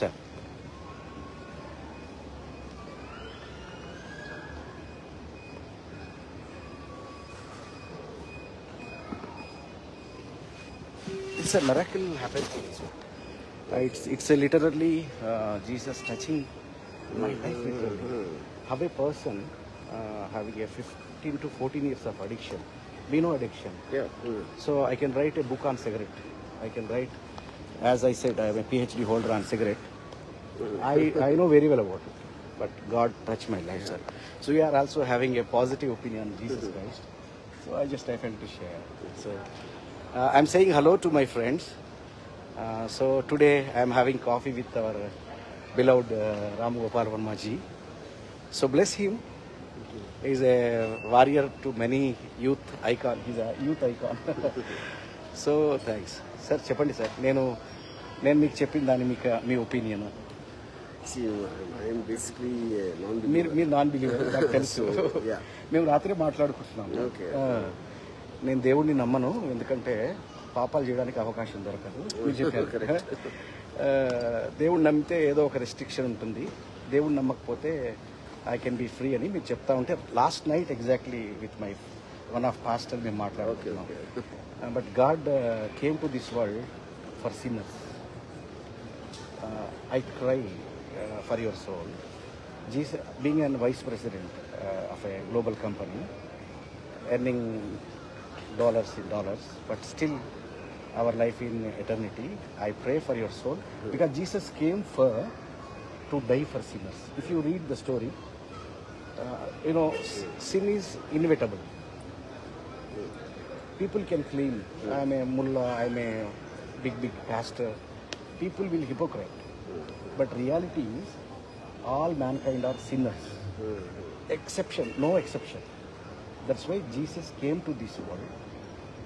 Sir It's a miracle happened to me. Uh, it's it's a literally uh, Jesus touching my life literally. How a person uh, having a 15 to 14 years of addiction, we know addiction. Yeah. Mm. So I can write a book on cigarette. I can write, as I said, I am a PhD holder on cigarette. I, I know very well about it. But God touched my life, sir. So we are also having a positive opinion on Jesus Christ. So I just I felt to share. So uh, I'm saying hello to my friends. Uh, so today I'm having coffee with our beloved uh, Ram Gopal Verma ji. So bless him. He's a warrior to many youth icon. He's a youth icon. So thanks sir చెప్పండి sir నేను నేను మీకు చెప్పిన దాని మీకు మీ opinion. మీరు. మీరు non believer నాకు తెలుసు. మేము రాత్రి మాట్లాడుకుంటున్నాము నేను దేవుడిని నమ్మను ఎందుకంటే పాపాలు చేయడానికి అవకాశం దొరకదు. మీరు చెప్పారు. ఆ, దేవుడిని నమ్మితే ఏదో ఒక రెస్ట్రిక్షన్ ఉంటుంది. దేవుడిని నమ్మకపోతే ఐ కెన్ బి ఫ్రీ అని మీరు చెప్తా ఉంటే last night exactly with my one of pastor మేము మాట్లాడుతున్నాం but God came to this world for sinners I cry uh, for your soul. Jesus, being a vice president uh, of a global company, earning dollars in dollars, but still our life in eternity, I pray for your soul because Jesus came for to die for sinners. If you read the story, uh, you know, sin is inevitable. People can claim, I'm a mullah, I'm a big, big pastor. People will hypocrite. But reality is, all mankind are sinners. Exception, no exception. That's why Jesus came to this world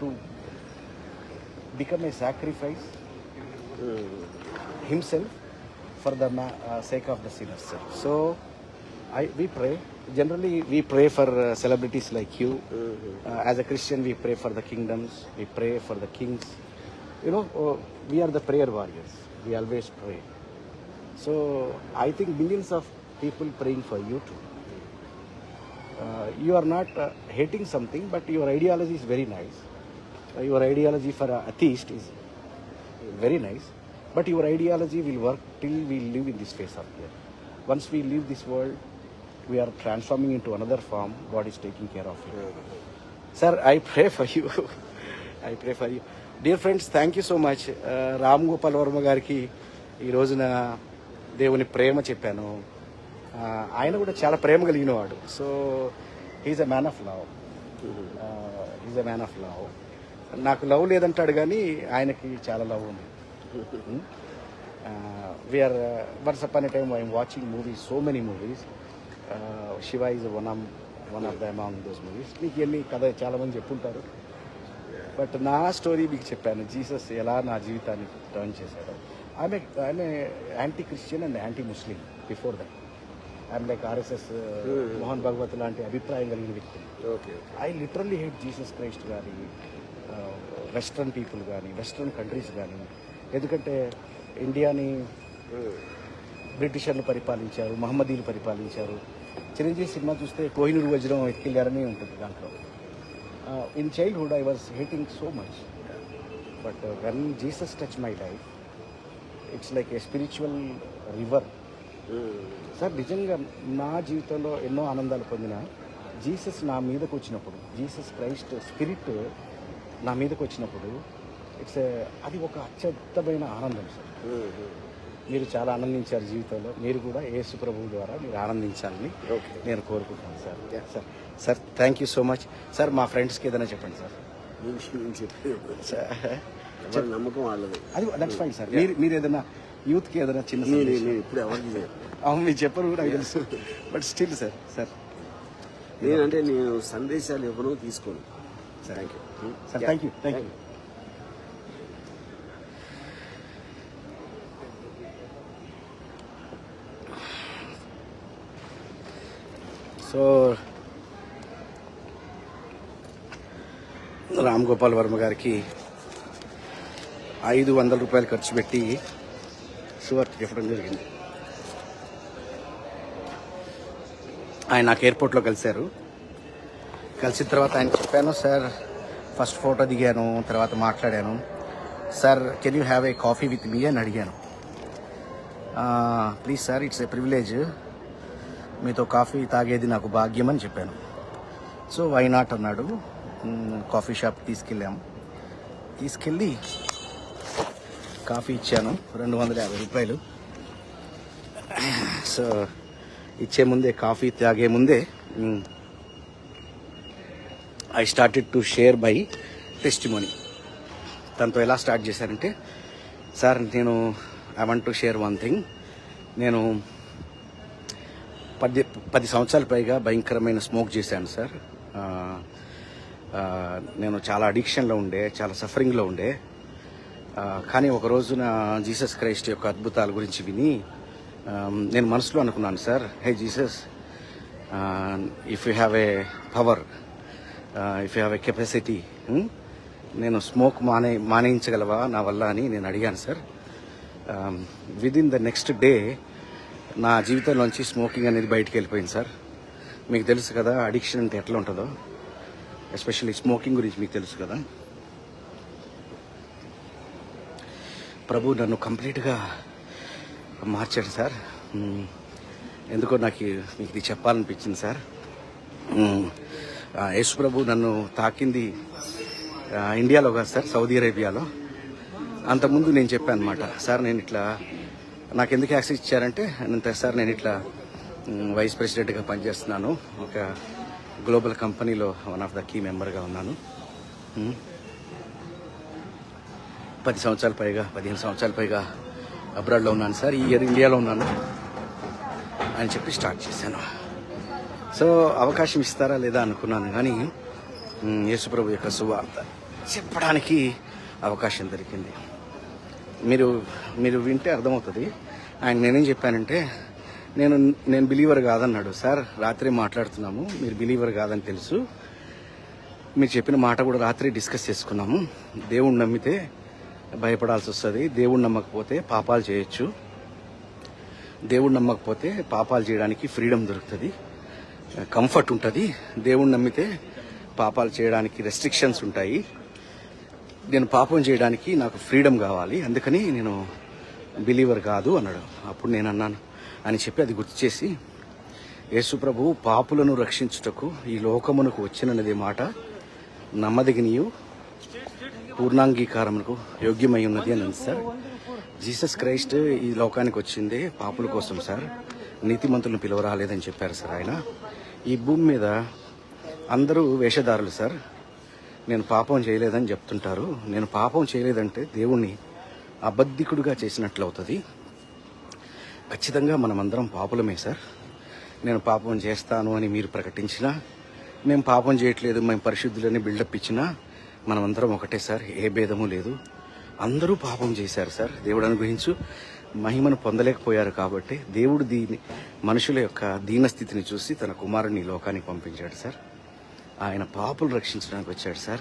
to become a sacrifice himself for the uh, sake of the sinners. So, I, we pray. Generally, we pray for uh, celebrities like you. Uh, as a Christian, we pray for the kingdoms. We pray for the kings. You know, uh, we are the prayer warriors. We always pray. So, I think millions of people praying for you too. Uh, you are not uh, hating something, but your ideology is very nice. Uh, your ideology for a atheist is very nice, but your ideology will work till we live in this phase of here. Once we leave this world, we are transforming into another form. God is taking care of you. Sir, I pray for you. I pray for you. Dear friends thank you so much Ram Gopal Varma గారికి ఈ రోజున దేవుని ప్రేమ చెప్పాను. ఆ, ఆయన కూడా చాలా ప్రేమ కలిగిన వాడు so he's a man of love is a man of love నాకు లవ్ లేదంటాడు కానీ ఆయనకి చాలా లవ్ ఉంది. We are once upon time I'm watching movies so many movies Shiva is one of one of the among those movies మీకు ఎన్ని కథ చాలా మంది చెప్పుంటారు? బట్ నా స్టోరీ మీకు చెప్పాను. జీసస్ ఎలా నా జీవితాన్ని టర్న్ చేశాడు. ఆమె ఆమె anti Christian and anti Muslim before that I'm like RSS Mohan Bhagwat లాంటి అభిప్రాయం కలిగిన వ్యక్తి. I literally hate Jesus Christ కానీ వెస్ట్రన్ పీపుల్ కానీ వెస్ట్రన్ కంట్రీస్ కానీ ఎందుకంటే ఇండియాని బ్రిటిషర్లు పరిపాలించారు మహమ్మదీలు పరిపాలించారు. చిరంజీవి సినిమా చూస్తే కోహినూరు వజ్రం ఎత్తుకెళ్ళారని ఉంటుంది దాంట్లో. In childhood I was hating so much but when Jesus touch my life it's like a spiritual river sir నిజంగా నా జీవితంలో ఎన్నో ఆనందాలు పొందిన జీసస్ నా మీదకు వచ్చినప్పుడు జీసస్ క్రైస్ట్ స్పిరిట్ నా మీదకు వచ్చినప్పుడు ఇట్స్ అది ఒక అత్యద్భుతమైన ఆనందం సార్ మీరు చాలా ఆనందించారు జీవితంలో. మీరు కూడా యేసు ప్రభువు ద్వారా మీరు ఆనందించాలని. నేను కోరుకుంటున్నాను sir sir sir thank you so much sir మా ఫ్రెండ్స్కి ఏదైనా చెప్పండి సార్ సార్ ఎవరి నమ్మకం వాళ్ళది. అది దట్స్ ఫైన్ సార్ మీరు మీరు ఏదైనా యూత్కి ఏదైనా చిన్న ఇప్పుడు ఎవరికి. అవును మీరు చెప్పరు నాకు తెలుసు. బట్ స్టిల్ సార్ సార్ నేనంటే నేను సందేశాలు ఇవ్వను తీసుకోను. Thank you sir thank you thank you so Ram Gopal Varma గారికి ఐదు వందల రూపాయలు ఖర్చు పెట్టి సువార్త చెప్పడం జరిగింది. ఆయన నాకు ఎయిర్పోర్ట్లో కలిశారు. కలిసిన తర్వాత ఆయన చెప్పాను సార్ ఫస్ట్ ఫోటో దిగాను తర్వాత మాట్లాడాను. Sir can you have a coffee with me అని అడిగాను. Please sir it's a privilege మీతో కాఫీ తాగేది నాకు భాగ్యం అని చెప్పాను. సో వై నాట్ అన్నాడు. కాఫీ షాప్ తీసుకెళ్ళాము తీసుకెళ్ళి. కాఫీ ఇచ్చాను. రెండు వందల యాభై రూపాయలు. సో ఇచ్చే ముందే కాఫీ తాగే ముందే I started to share my testimony తనతో ఎలా స్టార్ట్ చేశారంటే సార్ నేను I want to share one thing నేను పది పది సంవత్సరాల పైగా భయంకరమైన స్మోక్ చేశాను సార్. నేను చాలా అడిక్షన్లో ఉండే చాలా సఫరింగ్లో ఉండే. కానీ ఒక రోజున జీసస్ క్రైస్ట్ యొక్క అద్భుతాల గురించి విని నేను మనసులో అనుకున్నాను sir hey Jesus if you have a power if you have a capacity నేను స్మోక్ మానే మానేయించగలవా నా వల్ల అని నేను అడిగాను sir. With in the next day నా జీవితంలోంచి స్మోకింగ్ అనేది బయటికి వెళ్ళిపోయింది సార్. మీకు తెలుసు కదా అడిక్షన్ అంటే ఎట్లా ఉంటుందో? ఎస్పెషల్లీ స్మోకింగ్ గురించి మీకు తెలుసు కదా. ప్రభు నన్ను కంప్లీట్గా మార్చాడు సార్. ఎందుకో నాకు మీకు ఇది చెప్పాలనిపించింది సార్. యేసు ప్రభు నన్ను తాకింది ఇండియాలో కాదు సార్ సౌదీ అరేబియాలో. అంతకుముందు నేను చెప్పాను అనమాట సార్ నేను ఇట్లా నాకు ఎందుకు యాక్సెస్ ఇచ్చారంటే నేను సార్ నేను ఇట్లా వైస్ ప్రెసిడెంట్గా పనిచేస్తున్నాను. ఒక గ్లోబల్ కంపెనీలో వన్ ఆఫ్ ద కీ మెంబర్గా ఉన్నాను. పది సంవత్సరాల పైగా పదిహేను సంవత్సరాల పైగా అబ్రాడ్లో ఉన్నాను సార్. ఈ ఇయర్ ఇండియాలో ఉన్నాను. అని చెప్పి స్టార్ట్ చేశాను. సో అవకాశం ఇస్తారా లేదా అనుకున్నాను కానీ యేసుప్రభు యొక్క సువార్త చెప్పడానికి అవకాశం దొరికింది. మీరు మీరు వింటే అర్థమవుతుంది. ఆయన నేనేం చెప్పానంటే నేను నేను బిలీవర్ కాదన్నాడు. సార్ రాత్రి మాట్లాడుతున్నాము. మీరు బిలీవర్ కాదని తెలుసు. మీరు చెప్పిన మాట కూడా రాత్రి డిస్కస్ చేసుకున్నాము. దేవుణ్ణి నమ్మితే భయపడాల్సి వస్తుంది. దేవుడు నమ్మకపోతే పాపాలు చేయొచ్చు. దేవుణ్ణి నమ్మకపోతే పాపాలు చేయడానికి ఫ్రీడమ్ దొరుకుతుంది. కంఫర్ట్ ఉంటుంది. దేవుణ్ణి నమ్మితే పాపాలు చేయడానికి రెస్ట్రిక్షన్స్ ఉంటాయి. నేను పాపం చేయడానికి నాకు ఫ్రీడమ్ కావాలి. అందుకని నేను బిలీవర్ కాదు అన్నాడు. అప్పుడు నేను అన్నాను అని చెప్పి అది గుర్తు చేసి యేసుప్రభు పాపులను రక్షించుటకు ఈ లోకమునకు వచ్చినది మాట. నమ్మదగినయు పూర్ణాంగీకారమునకు యోగ్యమై ఉన్నది అని ఉంది సార్. జీసస్ క్రైస్ట్ ఈ లోకానికి వచ్చిందే పాపుల కోసం సార్. నీతిమంతులను పిలువ రాలేదని చెప్పారు సార్ ఆయన. ఈ భూమి మీద అందరూ వేషధారులు సార్. నేను పాపం చేయలేదని చెప్తుంటారు. నేను పాపం చేయలేదంటే దేవుణ్ణి అబద్ధికుడుగా చేసినట్లు అవుతుంది ఖచ్చితంగా మనమందరం పాపులమే సార్. నేను పాపం చేస్తాను అని మీరు ప్రకటించినా మేము పాపం చేయట్లేదు మేము పరిశుద్ధులని బిల్డప్ ఇచ్చినా మనమందరం ఒకటే సార్. ఏ భేదము లేదు. అందరూ పాపం చేశారు సార్. దేవుడు అనుగ్రహించు మహిమను పొందలేకపోయారు కాబట్టి దేవుడు దీని మనుషుల యొక్క దీనస్థితిని చూసి తన కుమారుని లోకానికి పంపించాడు సార్. ఆయన పాపులు రక్షించడానికి వచ్చాడు సార్.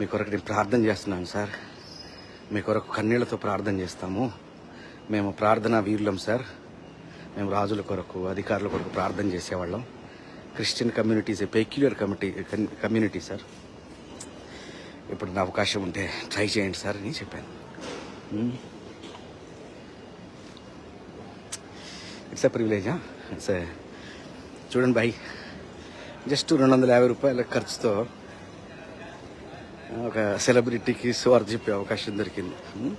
మీ కొరకు నేను ప్రార్థన చేస్తున్నాను సార్. మీ కొరకు కన్నీళ్ళతో ప్రార్థన చేస్తాము. మేము ప్రార్థనా వీరులం సార్. మేము రాజుల కొరకు అధికారుల కొరకు ప్రార్థన చేసేవాళ్ళం. Christian communities a peculiar committee community sir. ఇప్పుడు నా అవకాశం ఉంటే ట్రై చేయండి సార్ అని చెప్పాను. ఇట్స్ ఎ ప్రివిలేజా ఇట్స్ ఏ చూడండి బాయ్ జస్ట్ రెండు వందల యాభై రూపాయల ఖర్చుతో ఒక సెలబ్రిటీకి సువార్త చెప్పే అవకాశం దొరికింది. Hmm?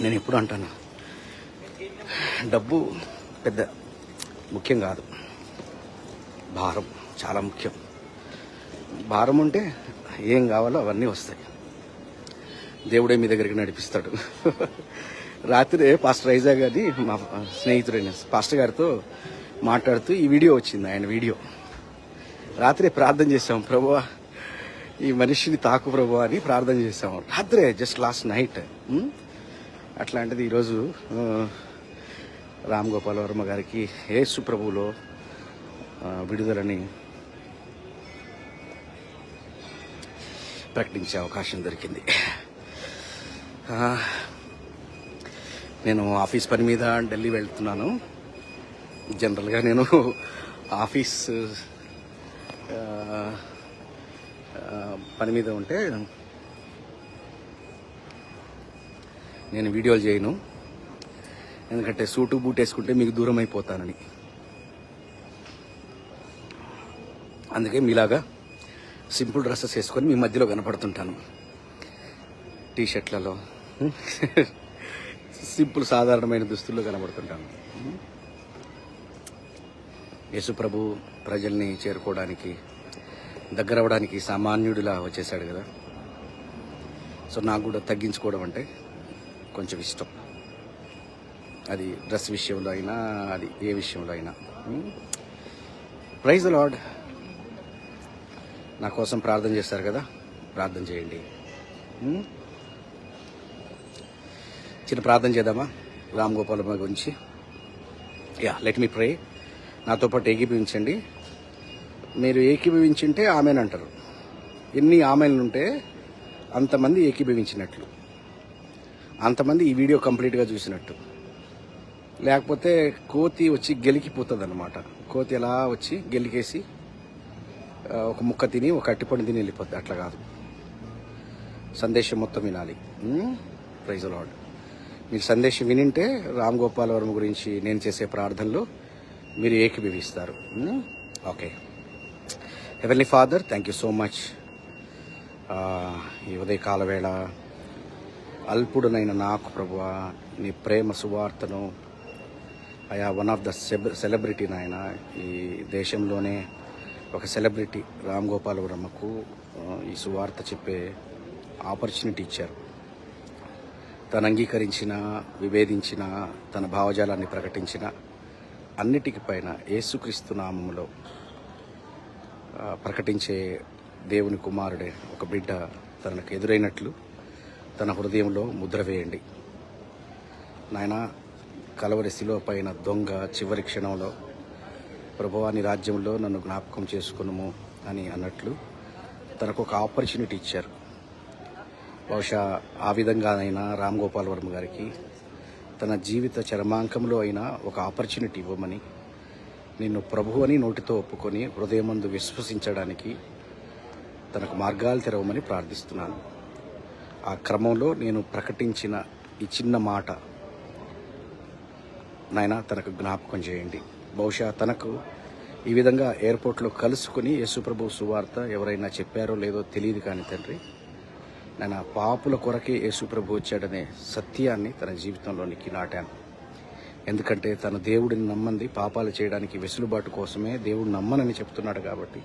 నేను ఎప్పుడు అంటాను? డబ్బు పెద్ద ముఖ్యం కాదు. భారం చాలా ముఖ్యం. భారం ఉంటే ఏం కావాలో అవన్నీ వస్తాయి. దేవుడే మీ దగ్గరికి నడిపిస్తాడు. రాత్రి పాస్టర్ రైజా గారి మా స్నేహితుడైన పాస్టర్ గారితో మాట్లాడుతూ ఈ వీడియో వచ్చింది ఆయన వీడియో. రాత్రి ప్రార్థన చేశాం ప్రభువా ఈ మనిషిని తాకు ప్రభు అని ప్రార్థన చేసాం రాత్రే జస్ట్ లాస్ట్ నైట్ అట్లాంటిది ఈరోజు రామ్ గోపాల్ వర్మ గారికి యేసు ప్రభువులో విడుదలని ప్రకటించే అవకాశం దొరికింది. నేను ఆఫీస్ పని మీద ఢిల్లీ వెళ్తున్నాను. జనరల్గా నేను ఆఫీస్ పని మీద ఉంటే నేను వీడియోలు చేయను. ఎందుకంటే సూటు బూట్ వేసుకుంటే మీకు దూరం అయిపోతానని. అందుకే మీలాగా సింపుల్ డ్రెస్సెస్ వేసుకొని మీ మధ్యలో కనపడుతుంటాను. టీషర్ట్లలో. సింపుల్ సాధారణమైన దుస్తుల్లో కనబడుతుంటాను. యేసు ప్రభు ప్రజల్ని చేరుకోవడానికి దగ్గర అవ్వడానికి సామాన్యుడిలా వచ్చేసాడు కదా. సో నాకు కూడా తగ్గించుకోవడం అంటే కొంచెం ఇష్టం. అది డ్రెస్ విషయంలో అయినా అది ఏ విషయంలో అయినా. ప్రైజ్ లాడ్ నా కోసం ప్రార్థన చేస్తారు కదా. ప్రార్థన చేయండి. చిన్న ప్రార్థన చేద్దామా? రామ్ గోపాల్ గురించి. యా లెట్ మీ ప్రే నాతో పాటు ఏకీభవించండి. మీరు ఏకీభవించింటే ఆమెనంటారు. ఎన్ని ఆమెలు ఉంటే అంతమంది ఏకీభవించినట్లు. అంతమంది ఈ వీడియో కంప్లీట్గా చూసినట్టు. లేకపోతే కోతి వచ్చి గెలికిపోతుంది అనమాట కోతి ఎలా వచ్చి గెలికేసి ఒక ముక్క తిని ఒక అట్టిపండు తిని వెళ్ళిపోద్ది. అట్లా కాదు. సందేశం మొత్తం వినాలి. ప్రైజ్ లాడ్ మీరు సందేశం వినింటే రామ్ గోపాల్ వర్మ గురించి నేను చేసే ప్రార్థనలో మీరు ఏకీభవిస్తారు. Okay heavenly father thank you so much ఈ ఉదయ కాలవేళ అల్పుడునైన నాకు ప్రభువా నీ ప్రేమ సువార్తను అయా వన్ ఆఫ్ ద సెలబ్రిటీ నాయన ఈ దేశంలోనే ఒక సెలబ్రిటీ రామ్ గోపాల్ వర్మకు ఈ సువార్త చెప్పే ఆపర్చునిటీ ఇచ్చారు. తను అంగీకరించిన విభేదించిన తన భావజాలాన్ని ప్రకటించిన అన్నిటికి పైన యేసుక్రీస్తు నామంలో ప్రకటించే దేవుని కుమారుడే ఒక బిడ్డ తనకు ఎదురైనట్లు తన హృదయంలో ముద్ర వేయండి. నాయన కలవరి శిలో పైన దొంగ చివరి క్షణంలో ప్రభువాని రాజ్యంలో నన్ను జ్ఞాపకం చేసుకున్నాము అని అన్నట్లు తనకు ఒక ఆపర్చునిటీ ఇచ్చారు. బహుశా ఆ విధంగానైనా రామ్ గోపాల్ వర్మ గారికి తన జీవిత చరమాంకంలో అయినా ఒక ఆపర్చునిటీ ఇవ్వమని నిన్ను ప్రభు అని నోటితో ఒప్పుకొని హృదయమందు విశ్వసించడానికి తనకు మార్గాలు తెరవమని ప్రార్థిస్తున్నాను. ఆ క్రమంలో నేను ప్రకటించిన ఈ చిన్న మాట నాయన తనకు జ్ఞాపకం చేయండి. బహుశా తనకు ఈ విధంగా ఎయిర్పోర్ట్లో కలుసుకుని యేసుప్రభు సువార్త ఎవరైనా చెప్పారో లేదో తెలియదు కానీ తండ్రి నేను పాపుల కొరకే యేసుప్రభు వచ్చాడనే సత్యాన్ని తన జీవితంలోనికి నాటాను. ఎందుకంటే తన దేవుడిని నమ్మంది పాపాలు చేయడానికి వెసులుబాటు కోసమే దేవుడు నమ్మనని చెప్తున్నాడు కాబట్టి.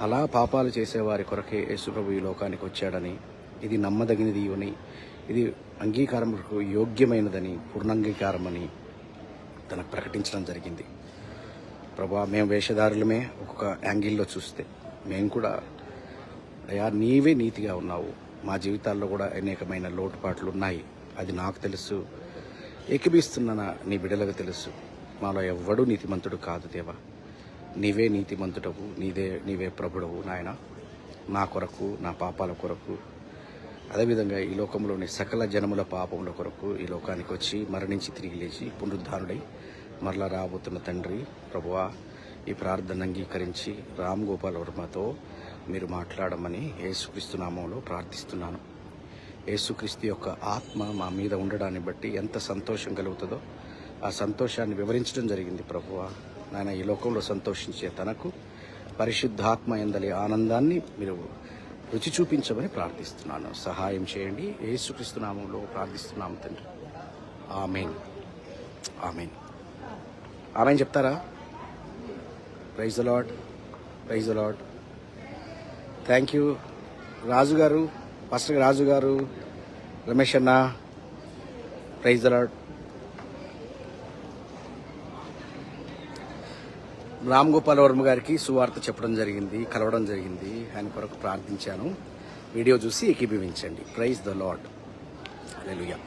అలా పాపాలు చేసేవారి కొరకే యేసుప్రభు ఈ లోకానికి వచ్చాడని ఇది నమ్మదగినది అని ఇది అంగీకారంకు యోగ్యమైనదని పూర్ణంగీకారమని తనకు ప్రకటించడం జరిగింది. ప్రభా మేము వేషధారులమే ఒక్కొక్క యాంగిల్లో చూస్తే మేము కూడా అయ్యా నీవే నీతిగా ఉన్నావు. మా జీవితాల్లో కూడా అనేకమైన లోటుపాట్లు ఉన్నాయి. అది నాకు తెలుసు. ఏకీపిస్తున్న నా- నీ బిడలకు తెలుసు. మాలో ఎవ్వడూ నీతిమంతుడు కాదు దేవా. నీవే నీతిమంతుడవు. నీదే నీవే ప్రభుడవు నాయన. నా కొరకు నా పాపాల కొరకు. అదేవిధంగా ఈ లోకంలోని సకల జనముల పాపముల కొరకు ఈ లోకానికి వచ్చి మరణించి తిరిగి లేచి పునరుద్ధారుడై మరలా రాబోతున్న తండ్రి ప్రభువా ఈ ప్రార్థన అంగీకరించి రామ్ గోపాల్ వర్మతో మీరు మాట్లాడమని యేసుక్రీస్తు నామంలో ప్రార్థిస్తున్నాను. యేసుక్రీస్తు యొక్క ఆత్మ మా మీద ఉండడాన్ని బట్టి ఎంత సంతోషం కలుగుతుందో ఆ సంతోషాన్ని వివరించడం జరిగింది ప్రభువా. నాయన ఈ లోకంలో సంతోషించే తనకు పరిశుద్ధాత్మ ఎందలి ఆనందాన్ని మీరు రుచి చూపించమని ప్రార్థిస్తున్నాను. సహాయం చేయండి. యేసుక్రీస్తు నామంలో ప్రార్థిస్తున్నాము తండ్రి. ఆమెన్. ఆమెన్. ఆమెన్ చెప్తారా? Praise the Lord praise Lord thank you రాజుగారు ఫస్ట్ రాజు గారు రమేష్ అన్న ప్రైజ్ ద రామ్ గోపాల్ వర్మ గారికి సువార్త చెప్పడం జరిగింది కలవడం జరిగింది. ఆయన కొరకు ప్రార్థించాను. వీడియో చూసి ఏకీభవించండి. Praise the Lord hallelujah.